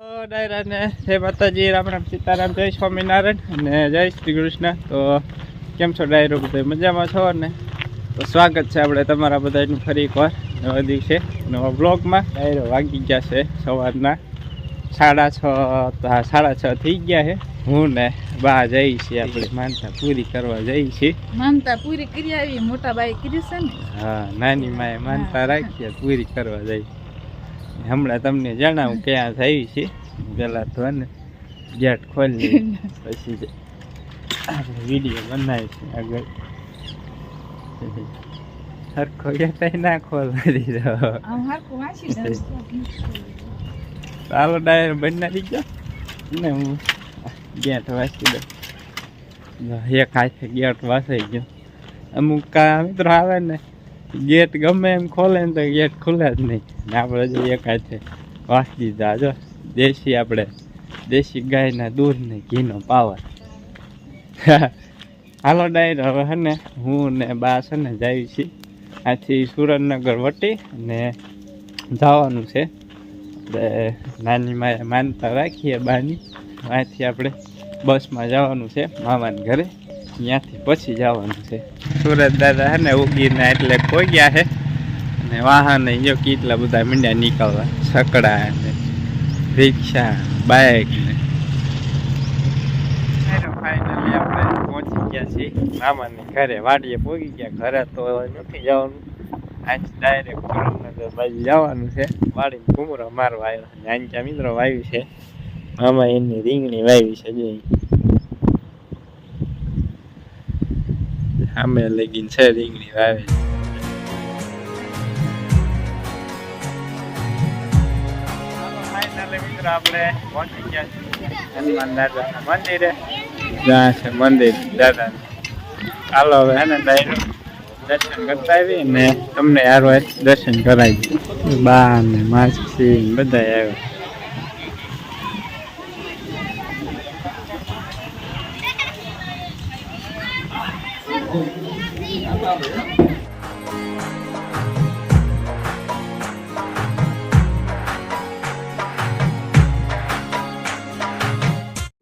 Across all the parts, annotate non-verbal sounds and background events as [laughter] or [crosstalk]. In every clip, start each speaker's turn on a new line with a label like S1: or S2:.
S1: ડાયરાને જય માતાજી રામ રામ સીતારામ જય સ્વામિનારાયણ અને જય શ્રી કૃષ્ણ. તો કેમ છો ડાયરો બધા મજામાં છો? ને તો સ્વાગત છે આપણે તમારા બધાનું ફરી એકવાર નવા દિવસે નવા બ્લોગમાં ડાયરો વાગી ગયા છે સવારના સાડા છ સાડા છ થઈ ગયા છે. હું ને બા જઈ છીએ આપણે માનતા પૂરી કરવા જઈ છીએ.
S2: માનતા પૂરી કરી આવી મોટા બાઈ કરી છે ને?
S1: હા નાની માએ માનતા રાખીએ પૂરી કરવા જઈ હમણાં તમને જણાવું ક્યાં થઈ છે. પેલા તો ને ગેટ ખોલી [laughs] પછી આપણે વીડિયો બનાવીશું આગળ. સરખો ગેટ ના ખોલવા દીધો. ચાલો ડાયર બનાવી ગયો ને હું ગેટ વાંચી દઉં. એક હાથે ગેટ વાંચાઈ ગયો. અમુક કા મિત્રો આવે ને ગેટ ગમે એમ ખોલે ને તો ગેટ ખુલે જ નહીં. ને આપણે જો એક હાથે વાંચી દીધા. જો, દેશી આપણે, દેશી ગાયના દૂધને ઘીનો પાવર. [laughs] હાલો ડાયર, હવે ને, હું ને બા છે ને જાય છીએ. આથી સુરેન્દ્રનગર વટી ને જવાનું છે. નાની માએ માનતા રાખીએ બાની. અહીંથી આપણે બસમાં જવાનું છે, મામાના ઘરે. ત્યાંથી પછી જવાનું છે. સુરત દાદા હે ને ઉગીને એટલે કોઈ ગયા છે અને વાહન જો કેટલા બધા મીંડા નીકળવા છકડા ને રિક્ષા બાઇક ને ફાઇનલી આપણે પહોંચી ગયા છીએ મામાની ઘરે વાડીએ પહોંચી ગયા ઘરે તો નથી જવાનું આજ ડાયરેક્ટ સુરેન્દ્રનગર બાજુ જવાનું છે વાડી ઘુમરો મારવા આવ્યો અને આંચા મિત્રો વાવી છે મામા એની રીંગણી વાવી છે જે સામે લગીન છે રીંગણી વાવી મિત્રો આપણે પહોંચી ગયા છીએ હનુમાન દાદાના મંદિરે જ્યાં છે મંદિર દાદા ચાલો હવે હે ને ડાયરેક્ટ દર્શન કરતા આવી ને તમને યાર હોય દર્શન કરાવી બા ને માસી ને બધા આવ્યા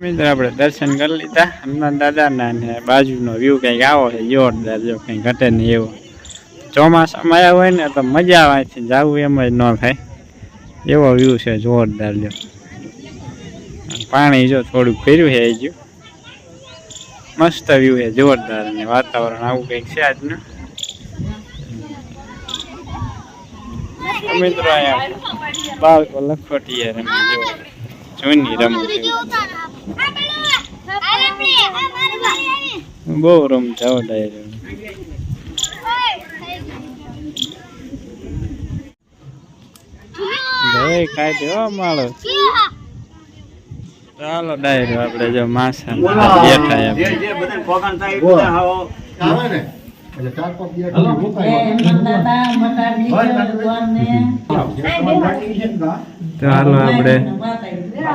S1: મિત્ર, આપણે દર્શન કરી લીધા. હમણાં દાદાના ને બાજુનો વ્યૂ કંઈક આવો છે, જોરદાર જો કંઈ ઘટે નહીં એવો. ચોમાસામાં આવ્યા હોય ને તો મજા આવે છે, જવું એમ જ ન થાય. એવો વ્યૂ છે, જોરદાર જો. પાણી જો થોડુંક ફેર્યું છે ગયું મસ્ત વ્યૂ છે, જોરદાર અને વાતાવરણ આવું કંઈક છે આજનું. મિત્રો, અહીંયા બાળકો લખોટીએ રમી જો જૂની રમત. બહુ રમતા ડાયરે ભાઈ કાઢે હો માળો. ચાલો ડાયરો આપણે જો માસા બેઠા હાલો આપણે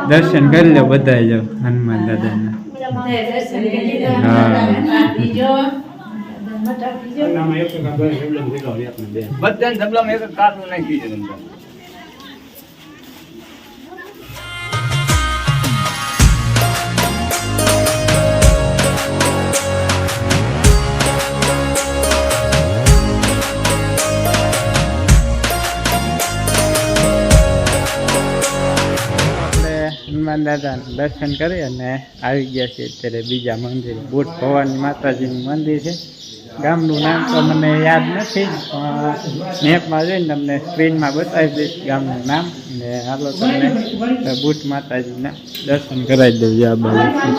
S1: દર્શન કરી લો બધા જો હનુમાન દાદાના.
S3: બધાને ડબલામાં એક કાચું નાખી છે
S1: હનુમાન દાદાના દર્શન કરી અને આવી ગયા છે અત્યારે બીજા મંદિર. બુટ ભવાની માતાજીનું મંદિર છે. ગામનું નામ તો મને યાદ નથી પણ મેપમાં જોઈને તમને સ્ક્રીનમાં બતાવી દઈશ ગામનું નામ ને હાલો તમને બુટ માતાજીના દર્શન કરાવી દઉં આ બાજુ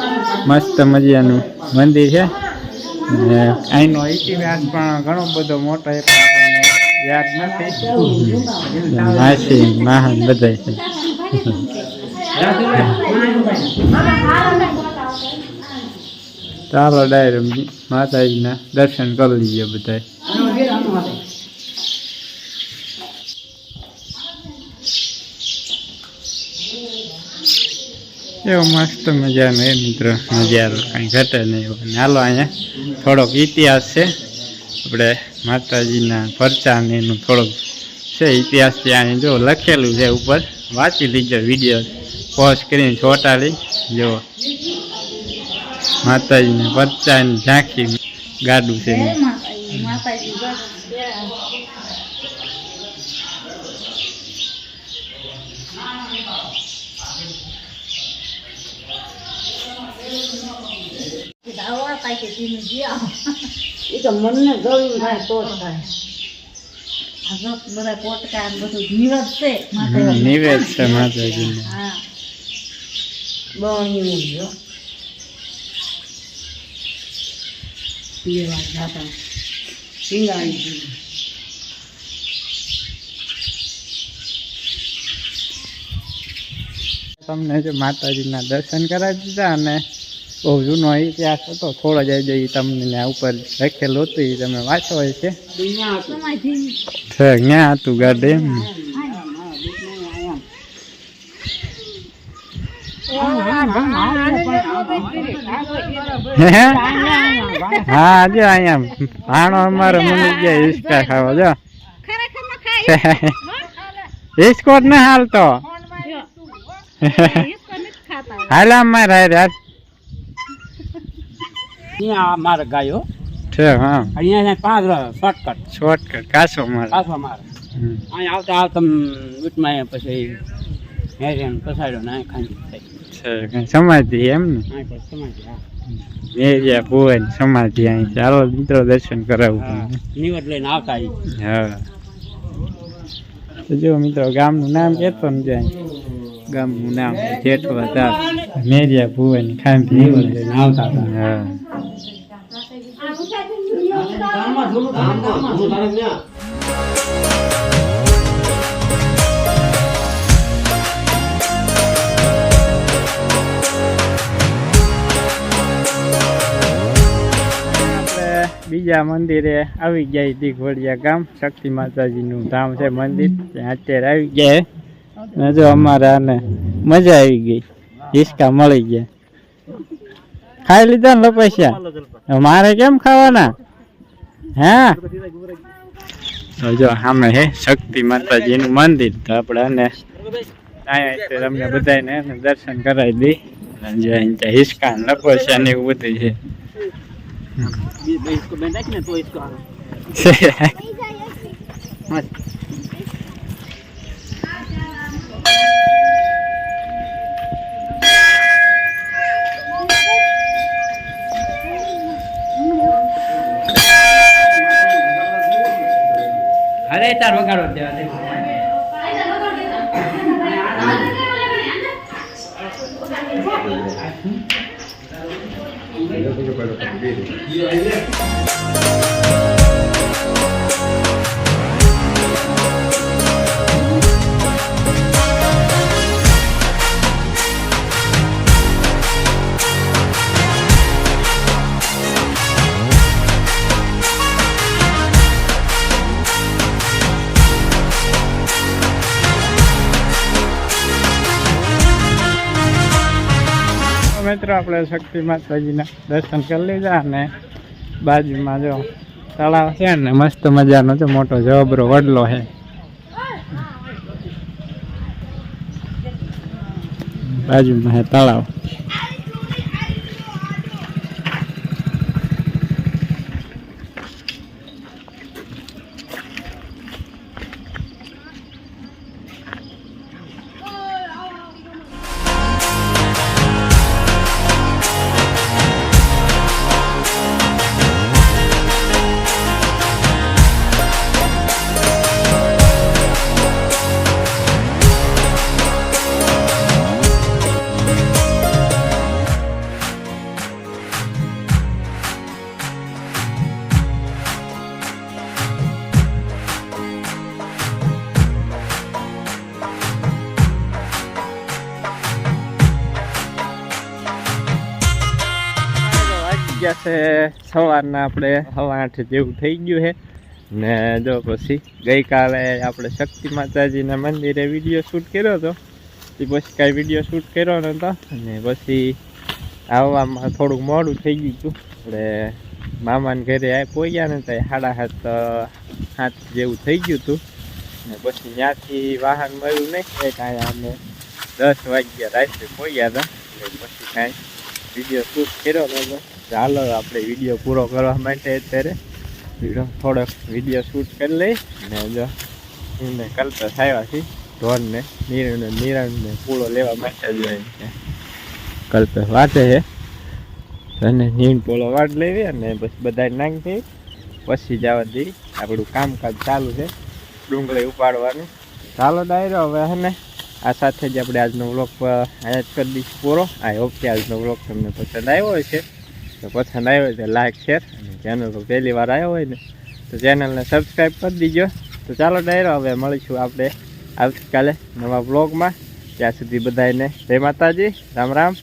S1: મસ્ત મજાનું મંદિર છે. ને અહીંનો ઇતિહાસ પણ ઘણો બધો મોટો એ પણ યાદ નથી. માસી મહાન બધા છે. [laughs] ચાલો ડાયરેક્ટ માતાજીના દર્શન કરી લઈએ બધા એવો મસ્ત મજાનો એ મિત્ર નજારો કાંઈ ઘટે નહીં એવો. હાલો અહીંયા થોડોક ઇતિહાસ છે. આપણે માતાજીના પરચા ને એનું થોડોક છે, ઇતિહાસ ત્યાં જો લખેલું છે ઉપર. વાંચી લીધો વીડિયો. પોસ કરીને ચોટાડી જુઓ માતાજીને પચાની ઝાંખી ગાડું છે.
S4: એ તો મનને ગળ્યું થાય તો જ થાય.
S2: બધા પોટકા ને બધું નિવેદ છે
S1: હમ, નિવેદ છે માતાજી
S2: હા.
S4: બહુ જો પીવા જાતા પીંગાળી દીધું
S1: તમને જે માતાજીના દર્શન કરાવી દીધા અને બહુ જૂનો ઇતિહાસ હતો થોડો જ જઈ તમને ત્યાં ઉપર લખેલું હતું એ તમે વાંચો છે
S4: દુનિયા હતું.
S1: ગાડી ક્યાં હતું ગાડે એમ ને? હે? જો અહીંયા ભાણો અમારો મમ્મી ગયા હિસકા ખાવા જો.
S2: ખરેખર
S1: ને હાલતો. હાલા મારે હારે
S3: અહીંયા અમારે ગાયો.
S1: છે હા.
S3: અહીંયા પાંચ શોર્ટકટ
S1: શોર્ટકટ કાસો મારે.
S3: મારે. અહીંયા આવતા આવતા ઉટમાં પછી હેરિયન પસાડ્યો ને ખાંડી
S1: છે. કઈ સમાધિ એમ ને? મેરિયા ભુવન સમાધિ અહીં ચાલો મિત્રો દર્શન કરાવું
S3: નિવડ લઈને આવતા
S1: હા. જો મિત્રો ગામનું નામ કેતો ને જાય. ગામનું નામ જેઠવા તા મેરિયા ભુવન ખાંભી.
S3: નિવડ લઈને આવતા
S1: હા. બીજા મંદિરે આવી ગયા દીઘવડિયા ગામ. શક્તિ માતાજીનું ધામ છે મંદિર. ત્યાં અત્યારે આવી ગયા ને જો અમારે મજા આવી ગઈ. હિસકા મળી ગયા. ખાઈ લીધા ને પૈસા મારે કેમ ખાવાના? હા? જો સામે હે શક્તિ માતાજીનું મંદિર. તો આપણે અને અહીંયા તમને બધાને દર્શન કરાવી દઈ. અને હિસકા ને લપસ્યા ને એવું બધું છે.
S3: इसको बेंदा कि नहीं तो इसको અરે તાર વગાડો દેવા દે
S1: તો મિત્રો, આપણે શક્તિ માતાજીના દર્શન કરી લીધા અને બાજુમાં જો તળાવ છે ને, મસ્ત મજાનો છે, મોટો જબરો વડલો છે. બાજુમાં છે તળાવ. ગયા સવારના આપણે સવા આઠ જેવું થઈ ગયું છે. ને જો પછી ગઈકાલે આપણે શક્તિ માતાજીના મંદિરે વીડિયો શૂટ કર્યો હતો. એ પછી કાંઈ વીડિયો શૂટ કર્યો નહોતો. અને પછી આવવામાં થોડુંક મોડું થઈ ગયું હતું. એટલે મામાને ઘરે આ પહોંચ્યા ને ત્યાં સાડા સાત સાત જેવું થઈ ગયું હતું. ને પછી ત્યાંથી વાહન મળ્યું નહીં. કાંઈ અમે
S5: દસ વાગ્યા રાત્રે પહોંચ્યા હતા. એટલે પછી કાંઈ વીડિયો શૂટ કર્યો નતો ચાલો આપણે વીડિયો પૂરો કરવા માટે અત્યારે થોડોક વીડિયો શૂટ કરી લઈ ને જો, એમને કલતા થયા છે ઢોરને નીરને નિરણને પૂળો લેવા માટે જ છે. કલ્પે વાંચે છે. અને નીણ પોળો વાટ લેવી અને પછી બધા નાખી પછી જવા દઈ. આપણું કામકાજ ચાલુ છે. ડુંગળી ઉપાડવાનું. ચાલો ડાયરો, હવે હે આ સાથે જ આપણે આજનો વ્લોગ અહીંયા જ કરી દઈશું પૂરો. આઈ હોપ કે આજનો વ્લોગ તમને પસંદ આવ્યો હશે. તો પસંદ આવ્યો તો લાઈક શેર. અને ચેનલ પર પહેલી વાર આવ્યો હોય ને, તો ચેનલને સબસ્ક્રાઈબ કરી દીજો. તો ચાલો ડાયરો, હવે મળીશું આપણે આવતીકાલે નવા બ્લોગમાં ત્યાં સુધી બધાને જય માતાજી, રામ રામ.